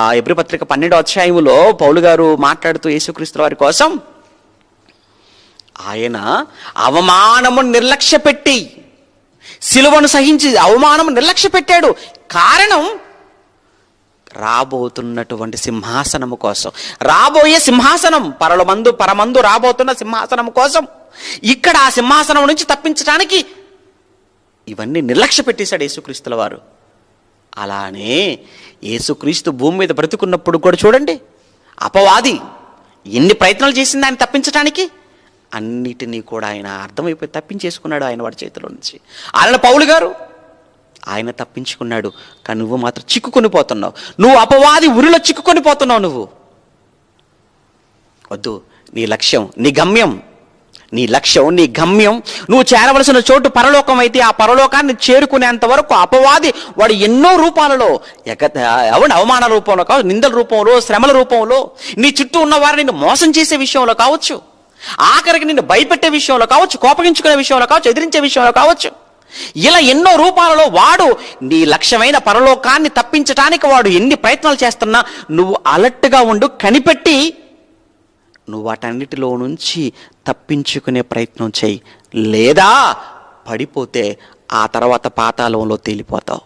ఆ ఎబ్రి పత్రిక పన్నెండో అధ్యాయములో పౌలు గారు మాట్లాడుతూ యేసుక్రీస్తు వారి కోసం ఆయన అవమానము నిర్లక్ష్య పెట్టి సిలువను సహించి అవమానము నిర్లక్ష్య పెట్టాడు కారణం రాబోతున్నటువంటి సింహాసనము కోసం. రాబోయే సింహాసనం పరలమందు పరమందు రాబోతున్న సింహాసనం కోసం. ఇక్కడ ఆ సింహాసనం నుంచి తప్పించడానికి ఇవన్నీ నిర్లక్ష్య పెట్టేశాడు యేసుక్రీస్తుల వారు. అలానే యేసుక్రీస్తు భూమి మీద బ్రతుకున్నప్పుడు కూడా చూడండి అపవాది ఎన్ని ప్రయత్నాలు చేసింది ఆయన తప్పించడానికి అన్నిటినీ కూడా ఆయన అర్థమైపోయి తప్పించేసుకున్నాడు ఆయన వాడి చేతిలో నుంచి. ఆయన పౌలు గారు ఆయన తప్పించుకున్నాడు కానీ నువ్వు మాత్రం చిక్కుకొని పోతున్నావు. నువ్వు అపవాది ఉరిలో చిక్కుకొని పోతున్నావు నువ్వు. వద్దు నీ లక్ష్యం నీ గమ్యం నీ లక్ష్యం నీ గమ్యం. నువ్వు చేరవలసిన చోటు పరలోకం అయితే ఆ పరలోకాన్ని చేరుకునేంత వరకు అపవాది వాడు ఎన్నో రూపాలలో ఎగ ఎవడు అవమాన రూపంలో కావచ్చు నిందల రూపంలో శ్రమల రూపంలో నీ చుట్టూ ఉన్న వారిని నిన్ను మోసం చేసే విషయంలో కావచ్చు ఆఖరికి నిన్ను భయపెట్టే విషయంలో కావచ్చు కోపగించుకునే విషయంలో కావచ్చు ఎదిరించే విషయంలో కావచ్చు. ఇలా ఎన్నో రూపాలలో వాడు నీ లక్ష్యమైన పరలోకాన్ని తప్పించటానికి వాడు ఎన్ని ప్రయత్నాలు చేస్తున్నా నువ్వు అలర్ట్గా ఉండు కనిపెట్టి నువ్వు వాటన్నిటిలో నుంచి తప్పించుకునే ప్రయత్నం చేయి. లేదా పడిపోతే ఆ తర్వాత పాతాళంలో తేలిపోతావు.